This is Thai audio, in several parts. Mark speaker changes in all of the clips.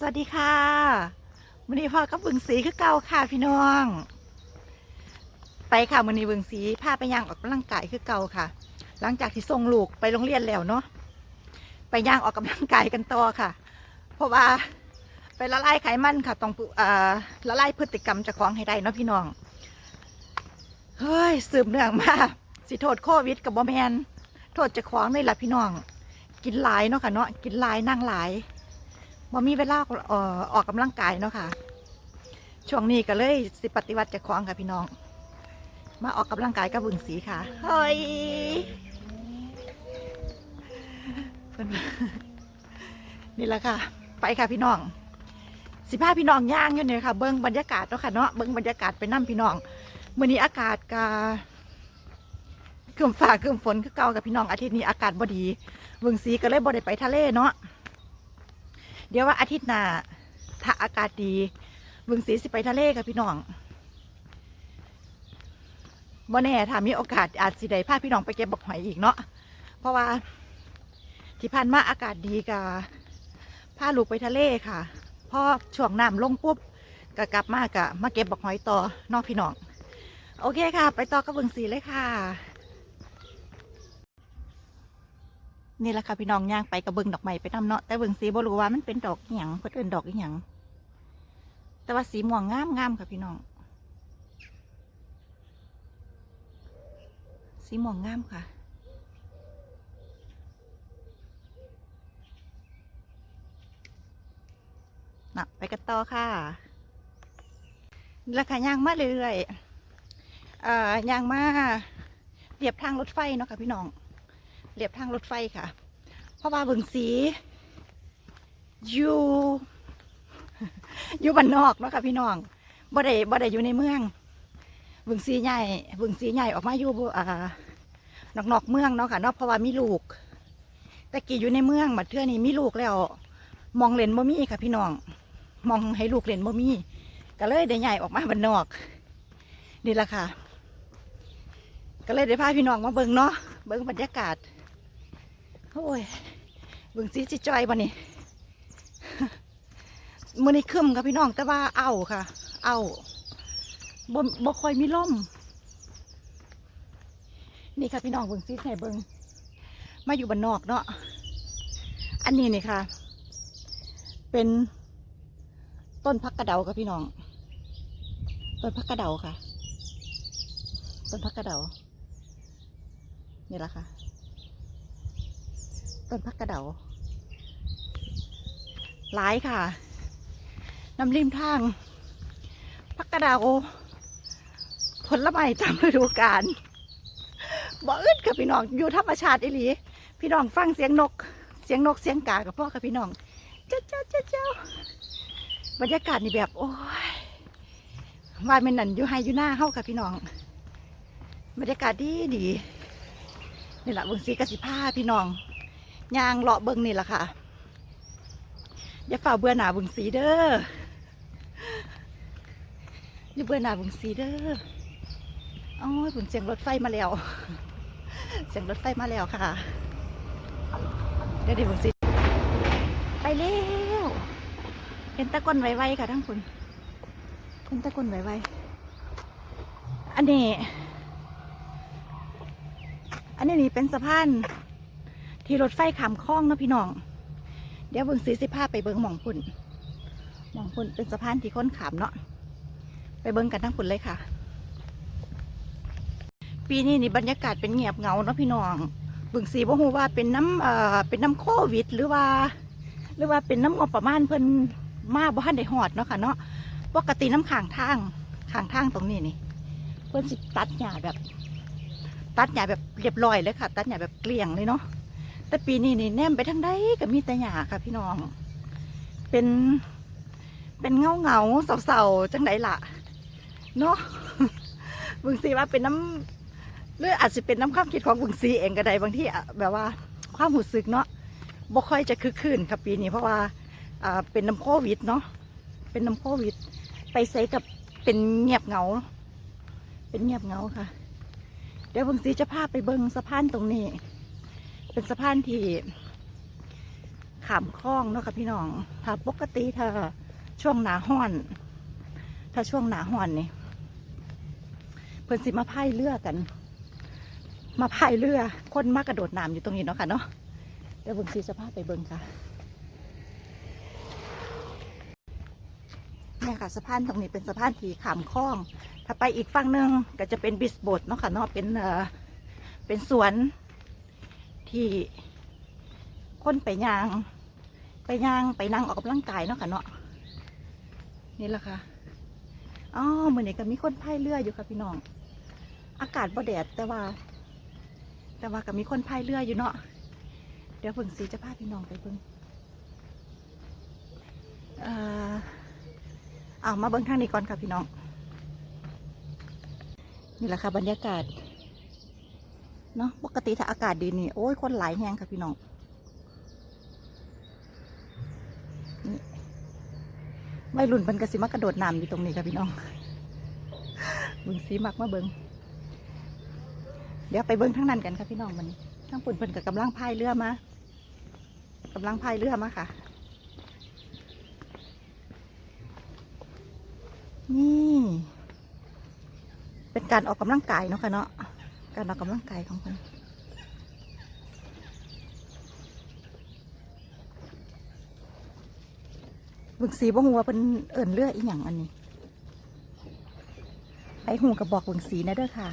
Speaker 1: สวัสดีค่ะวันนี้พ่อกับบึงสีคือเก่าค่ะพี่น้อง ไปค่ะวันนี้บึงสีพาไปย่างออกกำลังกายคือเก่าค่ะ หลังจากที่ส่งลูกไปโรงเรียนแล้วเนาะไปย่างออกกำลังกายกันต่อค่ะ เพราะว่าไปละลายไขมันค่ะต้องอละลายพฤติกรรมเจากของให้ได้เนาะพี่น้องเฮ้ยสืบเนื่องมาสิโทษโควิดกับบอแมนโทษจะของนี่แหละพี่น้อง กินหลายเนาะค่ะเนาะกินหลายนั่งหลาย บ่มีเวลาออออกกำลังกายเนาะค่ะ ช่วงนี้ก็เลยสิปฏิวัติจากของค่ะพี่น้อง มาออกกำลังกายกับบึงสีค่ะเฮ้ยเพิ่นนี่แหละค่ะ ไปค่ะพี่น้อง สิพาพี่น้องย่างอยู่เนี่ยค่ะ เบิ้งบรรยากาศเนาะค่ะเนาะเบิ้งบรรยากาศไปนั่พี่น้องมื่อนี้อากาศกาคืมฟ้าคืมฝนคือเก่ากับพี่น้องอาทิตย์นี้อากาศบ่ดีเบึงสีก็เลยบ่ได้ไปทะเลเนาะ เดี๋ยวว่าอาทิตย์หน้าถ้าอากาศดีบึงสีสิไปทะเลค่ะพี่น้องบ่แน่ถ้ามีโอกาสอาจสิได้พาพี่น้องไปเก็บบักหอยอีกเนาะเพราะว่าที่ผ่านมาอากาศดีกับพาลูกไปทะเลค่ะพอช่วงน้ำลงปุ๊บก็กลับมากะมาเก็บบักหอยต่อเนอกพี่น้อง โอเคค่ะ ไปต่อกับบึงสีเลยค่ะ นี่แหละค่ะพี่น้องย่างไปกับเบิงดอกไม้ไปนำเนาะแต่เบิงสีบ่รู้ว่ามันเป็นดอกอหย่งเพิ่นเอิ้นดอกอหย่งแต่ว่าสีม่วงงามงามค่ะพี่น้อง สีม่วงงามค่ะนะไปกันต่อค่ะนี่และค่ะย่างมาเรื่อยๆอ่อย่างมาเรียบทางรถไฟเนาะค่ะพี่น้อง เรียบทางรถไฟค่ะ เพราะว่าบึงสีอยู่อยู่บ้านนอกเนาะค่ะพี่น้องบ่ได้บ่ได้อยู่ในเมืองบึงสีใหญ่บึงสีใหญ่ออกมาอยู่บ่อ่านอกนอกเมืองเนาะค่ะเนาะเพราะว่ามีลูกแต่กี้อยู่ในเมืองบัดเทื่อนี้มีลูกแล้ว มองเลนบ่มีค่ะ พี่น้อง มองให้ลูกเลนบ่มีก็เลยได้ใหญ่ออกมาบ้านนอกนี่แหละค่ะ ก็เลยได้พาพี่น้องมาเบิ่งเนาะเบิ่งบรรยากาศ โอ้ยเบิ่งสีจิจอยบ่นี่มื้อนี้คึมค่ะพี่น้องแต่ว่าเอาค่ะ เอาบ่บ่ค่อยมีลมนี่ค่ะพี่น้องเบิ่งสีให้เบิ่งมาอยู่บ้านนอกเนาะอันนี้นี่ค่ะ เป็นต้นพักกระเดาค่ะพี่น้อง ต้นพักกระเดาค่ะ ต้นพักกระเดานี่แหละค่ะ ต้นพักกระเดาหลายค่ะน้ำริมทางพักกระเดาผลไม้ตามฤดูกาลบ่อึดค่ะพี่น้องอยู่ธรรมชาติอีหลี พี่น้องฟังเสียงนก เสียงนกเสียงกากับพ่อค่ะพี่น้อง เจ้าเจ้าเจ้าเจ้าบรรยากาศนี่แบบ โอ้ยว่าแม่นนั่นอยู่ไฮอยู่หน้าเฮาค่ะพี่น้อง บรรยากาศดีดีนี่แหละเบิงสีกสิผ้าพี่น้อง ยางเลาะเบิงนี่แหละค่ะ อย่าฝ่าเบื่อหนาเบิงสีเด้อ อย่าเบื่อหนาเบิงสีเด้ออ้ยผุนเสียงรถไฟมาแล้ว เสียงรถไฟมาแล้วค่ะ เดี๋ยวเดี๋ยวเบิงสีไปเร็วเห็นตะกอนไวๆค่ะทั้งคุณเห็นตะกอนไวๆอันนี้ อันนี้นี่เป็นสะพาน ที่รถไฟขามคล้องเนาะพี่น้อง เดี๋ยวเบิ่งสีสิภาพไปเบิ่งหมองพุ่นหมองพุ่นเป็นสะพานที่ค้นขามเนาะไปเบิ่งกันทั้งพุ่นเลยค่ะ ปีนี้นี่บรรยากาศเป็นเงียบเงาเนาะพี่น้องเบิ่งสีบ่ฮู้ว่าเป็นน้ำเอ่อเป็นน้ำโควิด หรือว่า หรือว่าเป็นน้ำงบประมาณเพิ่นมาบ่ทันได้ฮอดเนาะค่ะเนาะปกติน้ำข้างทางข้างทางตรงนี้นี่เพิ่นสิตัดหญ้าแบบ ตัดหญ้าแบบเรียบร้อยเลยค่ะ ตัดหญ้าแบบเกลี้ยงเลยเนาะ แต่ปีนี้นี่แนมไปทางใดก็มีแต่หญ้าค่ะพี่น้อง เป็น เป็นเงาเงาๆเสาจังไดล่ะเนาะบึงซีว่าเป็นน้ำหรืออาจจะเป็นน้ำความคิดของบึงซีเองก็ได้บางที่แบบว่าความหูสึกเนาะบ่ค่อยจะคึกคืนค่ะปีนี้เพราะว่าเป็นน้ำโควิดเนาะเป็นน้ำโควิด ไปใส่กับเป็นเงียบเงา เป็นเงียบเงาค่ะ เดี๋ยวบางซีจะพาไปเบิงสะพานตรงนี้ เป็นสะพานที่ขามคลองเนาะค่ะพี่น้อง ถ้าปกติถ้าช่วงหนาห้อน ถ้าช่วงหนาห้อนนี่เพิ่นสิมาพายเรือกัน มาพายเรือคนมากกระโดดน้ำอยู่ตรงนี้เนาะค่ะเนาะเดี๋ยวเบิ่งสีสภาพไปเบิ่งค่ะเนี่ยค่ะสะพานตรงนี้เป็นสะพานที่ขามคลอง ถ้าไปอีกฝั่งหนึ่งก็จะเป็นบิสบดเนาะค่ะเนาะเป็นเอ่อเป็นสวน ที่คนไปยาง ไปย่างไปนั่งออกกำลังกายเนาะค่ะเนาะนี่แหละค่ะอ๋อเหมือนนี้ก็มีคนพายเรืออยู่ค่ะพี่น้อง อากาศบ่แดดแต่ว่า แต่ว่าก็มีคนพายเรืออยู่เนาะเดี๋ยวเพิ่งสีจะพาพี่น้องไปเพิ่งเอ่อเอามาเบิ้งทางนี้ก่อนค่ะพี่น้อง นี่แหละค่ะบรรยากาศ เนาะปกติถ้าอากาศดีนี่โอ้ยคนหลายแห้งค่ะพี่น้องไม่รุ่นเป็นกระสิมากระโดดน้ำอยู่ตรงนี้ค่ะพี่น้องเบึงสีมักมาเบิงเดี๋ยวไปเบิงทั้งนั้นกันค่ะพี่น้องมันทั้งปุ่นเพิ่นกับกำลังพายเรือมากำลังพายเรือมาค่ะ นี่ เป็นการออกกำลังกายเนาะค่ะเนาะ การออกกำลังกายของเพิ่นบึงสีบ่หัวเป็นเอิ่นเลืออีหยังอันนี้ ไอหูกับบอกบึงสีนะเด้อค่ะ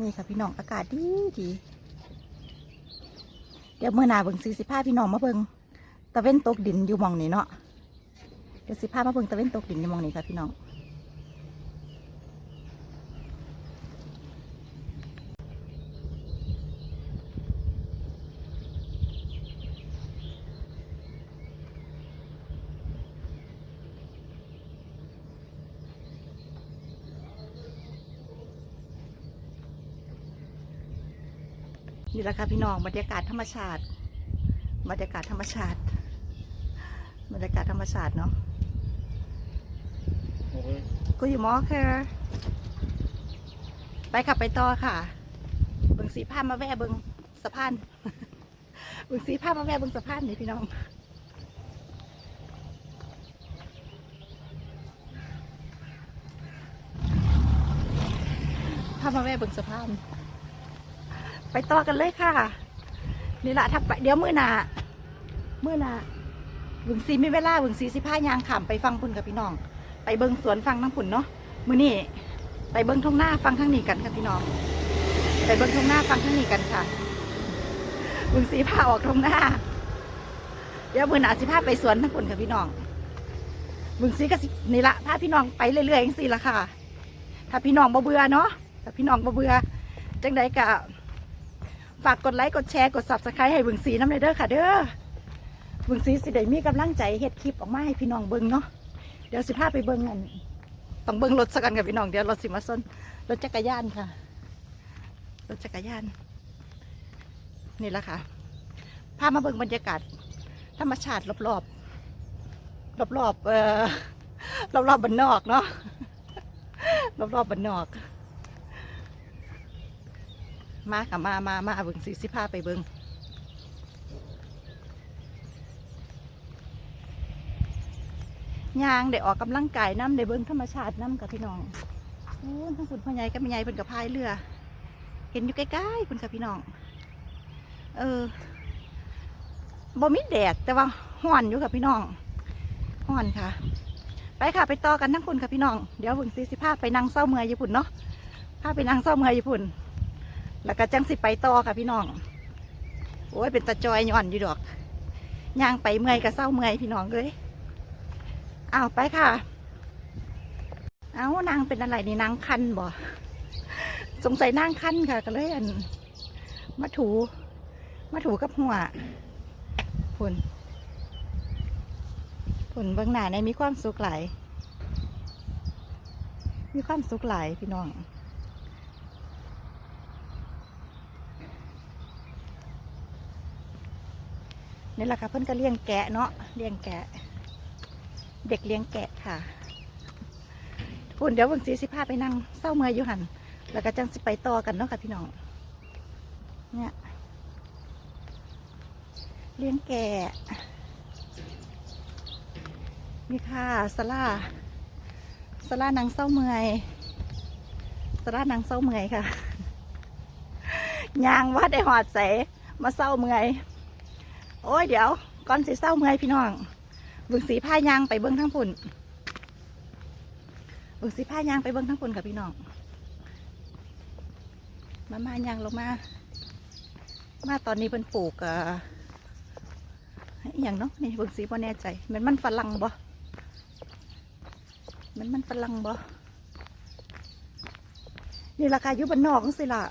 Speaker 1: นี่ค่ะพี่น้องอากาศดีดีเดี๋ยวเมื่อนาเบิ่งสีสิผ้าพี่น้องมาเบิ่งตะเว้นตกดินอยู่มองนี้เนาะเดี๋ยวสิพามาเบิ่งตะเว้นตกดินอยู่มองนี้ค่ะพี่น้อง นี่แหละค่ะพี่น้องบรรยากาศธรรมชาติ บรรยากาศธรรมชาติ บรรยากาศธรรมชาติเนาะกูอยู่มอค่ะไปขับไปต่อค่ะ เบิงสีผ้ามาแวะเบิงสะพาน เบิงสีผ้ามาแวะเบิงสะพานนี่พี่น้องพามาแวะเบิงสะพาน ไปต่อกันเลยค่ะ นี่แหละถ้าไปเดี๋ยวมือหนามือหนาบึงซีไมีเวลาบึงซีสิพายางขามไปฟังพุ่นกับพี่น้อง ไปเบิงสวนฟังทั้งพุ่นเนาะมือนี้ไปเบิงทุ่งหน้าฟังทั้งนี้กันค่ะพี่น้อง ไปเบิงทุ่งหน้าฟังทั้งนี้กันค่ะบึงซีพาออกทุ่งหน้าเดี๋ยวมือหนาสิพาไปสวนทั้งพุ่นกับพี่น้องบึงซีก็สินี่ละพาพี่น้องไปเรื่อยๆอย่างสี่ละค่ะ ถ้าพี่น้องบ่เบื่อเนาะถ้าพี่น้องบ่เบื่อจังใดก็ ฝากกดไลค์กดแชร์กด subscribe ให้บึงสีน้ำเลยเด้อค่ะ เด้อบึงสีสิได้มีกำลังใจเฮ็ดคลิปออกมาให้พี่น้องเบิ่งเนาะเดี๋ยวสิพาไปเบิ่งอันต้องเบิ่งรถสักกันกับพี่น้องเดี๋ยวรถสิมาส้นรถจักรยานค่ะรถจักรยาน นี่แหละค่ะพามาเบิ่งบรรยากาศ ธรรมชาติรอบๆรอบๆเอ่อรอบๆบ้านนอกเนาะรอบๆบ้านนอก มาค่ะมามามาเบิ่งสิสิพาไปเบิ่งยางได้ออกกำลังกายน้ำได้เบิ่งธรรมชาติน้ำกับพี่น้องโอ้ทั้งคุณพ่อใหญ่กับแม่ใหญ่เพิ่นกับพายเรือ เห็นอยู่ใกล้ๆเพิ่นกับพี่น้อง เออบ่มีแดดแต่ว่าห้อนอยู่กับพี่น้องห้อนค่ะ ไปค่ะไปต่อกันทั้งคุณค่ะพี่น้อง เดี๋ยวเบิ่งสิสิพาไปนั่งเศร้าเมือญี่ปุ่นเนาะพาไปนั่งเศร้าเมือญี่ปุ่น แล้วก็จังสิไปต่อค่ะพี่น้อง โอ้ยเป็นตะจอยย่อนอยู่ดอกย่างไปเมื่อยกับเศร้าเมื่อยพี่น้องเลยเอาไปค่ะ เอานางเป็นอะไรนี่นางคันบ่สงสัยนางคันค่ะ ก็เลยอันมาถู มาถูกับหัวผุนผุนบื้องหน้าในมีความสุขหลายมีความสุขหลายพี่น้อง นี่แหละค่ะเพิ่อนก็เลี้ยงแกะเนาะเลี้ยงแกะ เด็กเลี้ยงแกะค่ะพุ่นเดี๋ยวเบิ่งสีสิพาไปนั่งเศร้าเมื่อยอยู่หันแล้วก็จังสิไปต่อกันเนาะค่ะพี่น้องเนี่ยเลี้ยงแกะนี่ค่ะสลาสลานางเศร้าเมื่อยสลานางเศร้าเมื่อยค่ะยางวัดได้หอดใสมาเศร้าเมื่อย โอ้ยเดี๋ยวก่อนสิเศร้าเมื่อยพี่น้องบึงสีผ้ายางไปเบิ้งทั้งพุ่นบึงสีผ้ายางไปเบิ้งทั้งพุ่นค่ะพี่น้อง มามายางลงมา มาตอนนี้เป็นปลูกอ่ออย่างเนาะนี่บึงสีพอแน่ใจมันมันฝรั่งบ่มันมันฝรั่งบ่นี่ราคาอยู่บนนอกจังสิล่ะ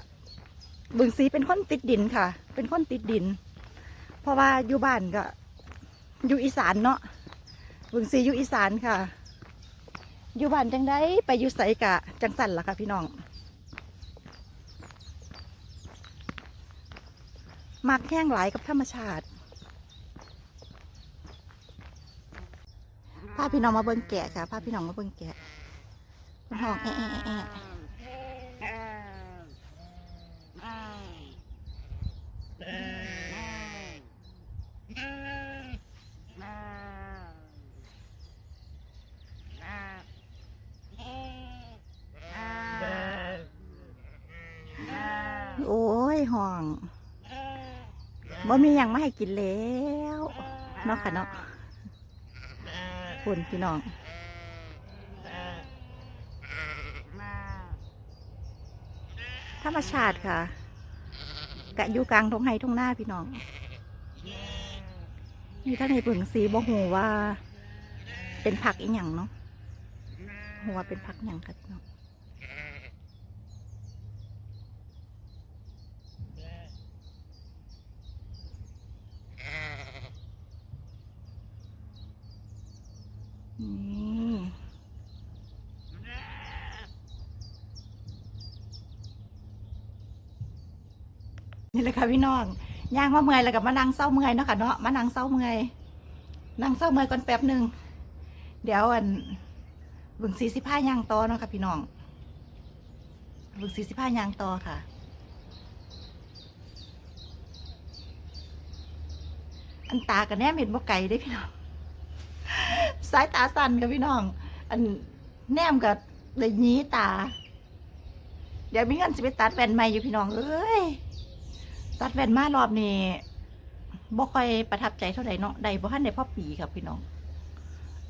Speaker 1: บึงสีเป็นคนติดดินค่ะ เป็นคนติดดิน เพราะว่าอยู่บ้านก็อยู่อีสานเนาะบึงสีอยู่อีสานค่ะ อยู่บ้านจังได้ไปอยู่ใสกะจังสันล่ะค่ะพี่น้อง มักแห้งหลายกับธรรมชาติพาพี่น้องมาเบิ่งแกะค่ะพาพี่น้องมาเบิ่งแกะเป็นห้องแอะแอะแอะ โอ้ยห้องบ่มีอย่างไมาให้กินแล้วเนาะค่ะเนาะคุณพี่น้องธรรมชาติค่ะ กะอยู่กลางทงไห้ทงหน้าพี่น้องนี่ถ้าในเบิ่งสีบ่หูว่า เป็นผักอีหยังเนาะหัวเป็นผักหยังค่ะพี่น้อง นี่นี่แหละค่ะพี่น้องย่างมาเมื่อยแล้วกับมานั่งเศร้าเมื่อยเนาะค่ะเนาะมานั่งเศร้าเมื่อยนั่งเศร้าเมื่อยก่อนแป๊บหนึ่งเดี๋ยวอันบึงสีสิผ้ายางต่อเนาะค่ะพี่น้องบึงสีสิผ้ายางต่อค่ะอันตากับแนมเห็นบ่ไก่ได้พี่น้อง สายตาสั่นกับพี่น้อง อันแนมกับเลยยี้ตา เดี๋ยวมีเงินสิไปตัดแว่นใหม่อยู่พี่น้องเอ้ยตัดแว่นมารอบนี้บ่ค่อยประทับใจเท่าไหร่เนาะได้บ่ทันได้พ่อปีครับพี่น้อง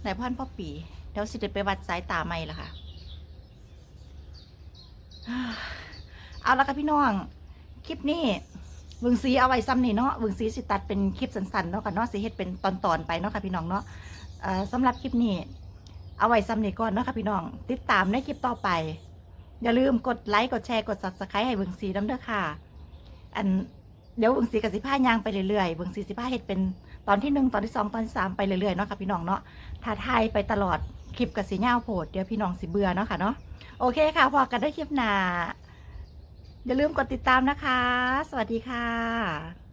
Speaker 1: ได้พ่อทันพ่อปีเดี๋ยวสิได้ไปวัดสายตาใหม่ละค่ะเอาละค่ะพี่น้อง คลิปนี้เบึงสีเอาไว้ซ้ำนี่เนาะเบึงสีสิตัดเป็นคลิปสั้นๆเนาะค่ะเนาะสิเฮ็ดเป็นตอนๆไปเนาะค่ะพี่น้องเนาะ สำหรับคลิปนี้ เอาไว้ซ้ำนี่ก่อนเนาะค่ะพี่น้อง ติดตามในคลิปต่อไป อย่าลืมกดไลค์กดแชร์กด subscribe ให้เบึงสีน้ำเด้อค่ะ อันเดี๋ยวเบึงสีกับสิผ้ายางไปเรื่อยๆเบึงสีสิผ้าเฮ็ดเป็นตอนที่หนึ่งตอนที่สองตอนที่สามไปเรื่อยๆเนาะค่ะพี่น้องเนาะถ้าทายไปตลอดคลิปกับสีเงาโพดเดี๋ยวพี่น้องสิเบื่อเนาะค่ะเนาะโอเคค่ะพอกันได้คลิปหนาอย่าลืมกดติดตามนะคะ สวัสดีค่ะ